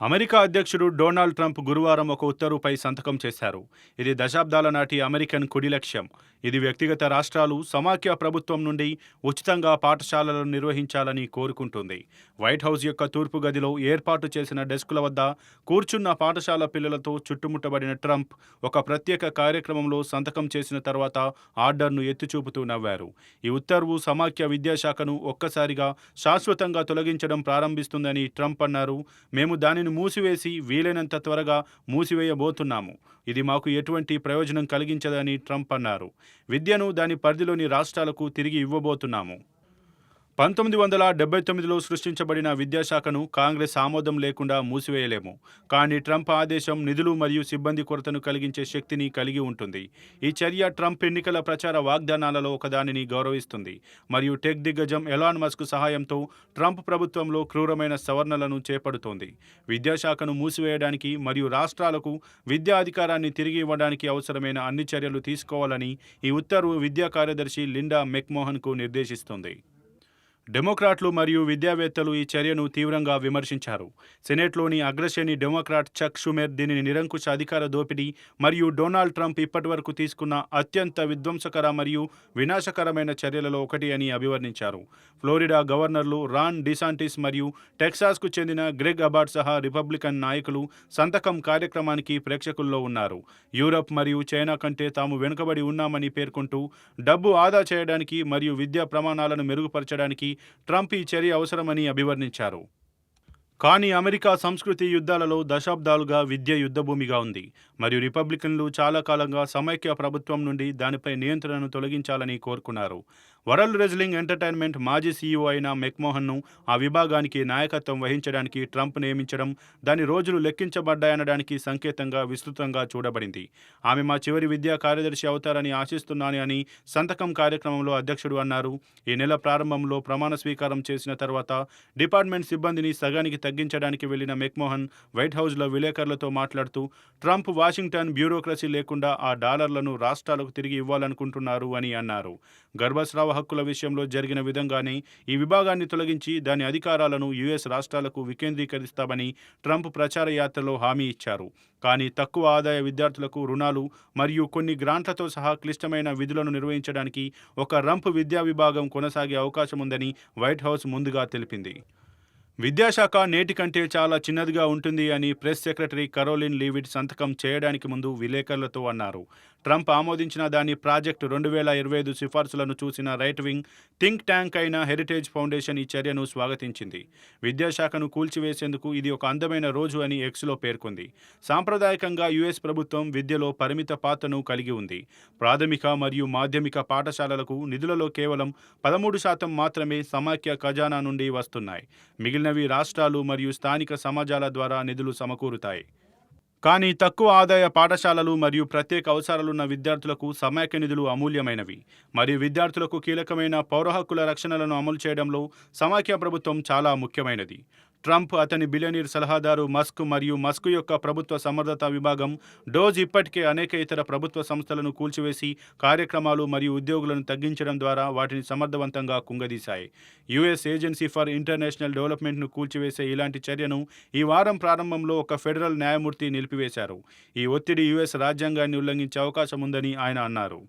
America అధ్యక్షుడు Donald Trump గురువారం ఒక ఉత్తర్వుపై సంతకం చేశారు. ఇది దశాబ్దాల నాటి అమెరికన్ కుడి లక్ష్యం. ఇది వ్యక్తిగత రాష్ట్రాలు సమాఖ్య ప్రభుత్వం నుండి ఉచితంగా పాఠశాలలను నిర్వహించాలని కోరుకుంటుంది. వైట్ హౌస్ యొక్క తూర్పు గదిలో ఏర్పాటు చేసిన డెస్కుల వద్ద కూర్చున్న పాఠశాల పిల్లలతో చుట్టుముట్టబడిన ట్రంప్ ఒక ప్రత్యేక కార్యక్రమంలో సంతకం చేసిన తర్వాత ఆర్డర్ను ఎత్తిచూపుతూ నవ్వారు. ఈ ఉత్తర్వు సమాఖ్య విద్యాశాఖను ఒక్కసారిగా శాశ్వతంగా తొలగించడం ప్రారంభిస్తుందని ట్రంప్ అన్నారు. మేము దానిని మూసివేసి వీలైనంత త్వరగా మూసివేయబోతున్నాము. ఇది మాకు ఎటువంటి ప్రయోజనం కలిగించదని ట్రంప్ అన్నారు. విద్యను దాని పరిధిలోని రాష్ట్రాలకు తిరిగి ఇవ్వబోతున్నాము. పంతొమ్మిది వందల డెబ్బై తొమ్మిదిలో సృష్టించబడిన విద్యాశాఖను కాంగ్రెస్ ఆమోదం లేకుండా మూసివేయలేము. కానీ ట్రంప్ ఆదేశం నిధులు మరియు సిబ్బంది కొరతను కలిగించే శక్తిని కలిగి ఉంటుంది. ఈ చర్య ట్రంప్ ఎన్నికల ప్రచార వాగ్దానాలలో ఒకదానిని గౌరవిస్తుంది. మరియు టెక్ దిగ్గజం ఎలాన్ మస్క్ సహాయంతో ట్రంప్ ప్రభుత్వంలో క్రూరమైన సవరణలను చేపడుతోంది. విద్యాశాఖను మూసివేయడానికి మరియు రాష్ట్రాలకు విద్యా అధికారాన్ని తిరిగి ఇవ్వడానికి అవసరమైన అన్ని చర్యలు తీసుకోవాలని ఈ ఉత్తర్వు విద్యా కార్యదర్శి లిండా మెక్మోహన్కు నిర్దేశిస్తుంది. డెమోక్రాట్లు మరియు విద్యావేత్తలు ఈ చర్యను తీవ్రంగా విమర్శించారు. సెనేట్లోని అగ్రశ్రేణి డెమోక్రాట్ చక్ షుమేర్ దీనిని నిరంకుశ అధికార దోపిడీ మరియు డొనాల్డ్ ట్రంప్ ఇప్పటివరకు తీసుకున్న అత్యంత విధ్వంసకర మరియు వినాశకరమైన చర్యలలో ఒకటి అని అభివర్ణించారు. ఫ్లోరిడా గవర్నర్లు రాన్ డిసాంటిస్ మరియు టెక్సాస్కు చెందిన గ్రెగ్ అబార్డ్ సహా రిపబ్లికన్ నాయకులు సంతకం కార్యక్రమానికి ప్రేక్షకుల్లో ఉన్నారు. యూరప్ మరియు చైనా కంటే తాము వెనుకబడి ఉన్నామని పేర్కొంటూ డబ్బు ఆదా చేయడానికి మరియు విద్యా ప్రమాణాలను మెరుగుపరచడానికి ట్రంప్ ఈ చర్య అవసరమని అభివర్ణించారు. కానీ అమెరికా సంస్కృతి యుద్ధాలలో దశాబ్దాలుగా విద్య యుద్ధభూమిగా ఉంది. మరియు రిపబ్లికన్లు చాలా కాలంగా సమైక్య ప్రభుత్వం నుండి దానిపై నియంత్రణను తొలగించాలని కోరుకున్నారు. వరల్డ్ రెజ్లింగ్ ఎంటర్టైన్మెంట్ మాజీ సీఈఓ అయిన మెక్మోహన్ను ఆ విభాగానికి నాయకత్వం వహించడానికి ట్రంప్ నియమించడం దాని రోజులు లెక్కించబడ్డాయనడానికి సంకేతంగా విస్తృతంగా చూడబడింది. ఆమె మా చివరి విద్యా కార్యదర్శి అవుతారని ఆశిస్తున్నాను అని సంతకం కార్యక్రమంలో అధ్యక్షుడు అన్నారు. ఈ నెల ప్రారంభంలో ప్రమాణ స్వీకారం చేసిన తర్వాత డిపార్ట్మెంట్ సిబ్బందిని సగానికి తగ్గించడానికి వెళ్ళిన మెక్మోహన్ వైట్ హౌస్లో విలేకరులతో మాట్లాడుతూ ట్రంప్ వాషింగ్టన్ బ్యూరోక్రసీ లేకుండా ఆ డాలర్లను రాష్ట్రాలకు తిరిగి ఇవ్వాలనుకుంటున్నారు అని అన్నారు. గర్భస్రావ హక్కుల విషయంలో జరిగిన విధంగానే ఈ విభాగాన్ని తొలగించి దాని అధికారాలను యుఎస్ రాష్ట్రాలకు వికేంద్రీకరిస్తామని ట్రంప్ ప్రచార యాత్రలో హామీ ఇచ్చారు. కానీ తక్కువ ఆదాయ విద్యార్థులకు రుణాలు మరియు కొన్ని గ్రాంట్లతో సహా క్లిష్టమైన విధులను నిర్వహించడానికి ఒక రంప్ విద్యా విభాగం కొనసాగే అవకాశం ఉందని వైట్ హౌస్ ముందుగా తెలిపింది. విద్యాశాఖ నేటి కంటే చాలా చిన్నదిగా ఉంటుంది అని ప్రెస్ సెక్రటరీ కరోలిన్ లీవిడ్ సంతకం చేయడానికి ముందు విలేకరులతో అన్నారు. ట్రంప్ ఆమోదించిన దాని ప్రాజెక్టు రెండు వేల ఇరవై ఐదు సిఫార్సులను చూసిన రైట్ వింగ్ థింక్ ట్యాంక్ అయిన హెరిటేజ్ ఫౌండేషన్ ఈ చర్యను స్వాగతించింది. విద్యాశాఖను కూల్చివేసేందుకు ఇది ఒక అందమైన రోజు అని ఎక్స్లో పేర్కొంది. సాంప్రదాయకంగా యుఎస్ ప్రభుత్వం విద్యలో పరిమిత పాత్రను కలిగి ఉంది. ప్రాథమిక మరియు మాధ్యమిక పాఠశాలలకు నిధులలో కేవలం పదమూడు శాతం మాత్రమే సమాఖ్య ఖజానా నుండి వస్తున్నాయి. మిగిలినవి రాష్ట్రాలు మరియు స్థానిక సమాజాల ద్వారా నిధులు సమకూరుతాయి. కానీ తక్కువ ఆదాయ పాఠశాలలు మరియు ప్రత్యేక అవసరాలున్న విద్యార్థులకు సమాఖ్య నిధులు అమూల్యమైనవి. మరియు విద్యార్థులకు కీలకమైన పౌర హక్కుల రక్షణలను అమలు చేయడంలో సమాఖ్య ప్రభుత్వం చాలా ముఖ్యమైనది. ట్రంప్ అతని బిలియనీర్ సలహాదారు మస్క్ మరియు మస్క్ యొక్క ప్రభుత్వ సమర్థత విభాగం డోజ్ ఇప్పటికే అనేక ఇతర ప్రభుత్వ సంస్థలను కూల్చివేసి కార్యక్రమాలు మరియు ఉద్యోగులను తగ్గించడం ద్వారా వాటిని సమర్థవంతంగా కుంగదీశాయి. యుఎస్ ఏజెన్సీ ఫర్ ఇంటర్నేషనల్ డెవలప్మెంట్ను కూల్చివేసే ఇలాంటి చర్యను ఈ వారం ప్రారంభంలో ఒక ఫెడరల్ న్యాయమూర్తి నిలిపివేశారు. ఈ ఒత్తిడి యుఎస్ రాజ్యాంగాన్ని ఉల్లంఘించే అవకాశం ఉందని ఆయన అన్నారు.